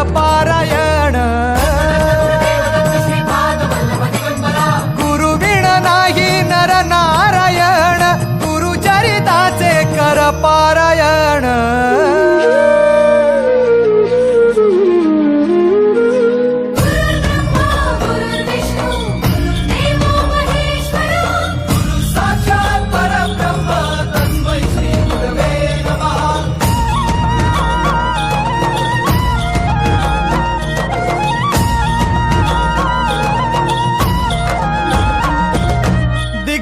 कर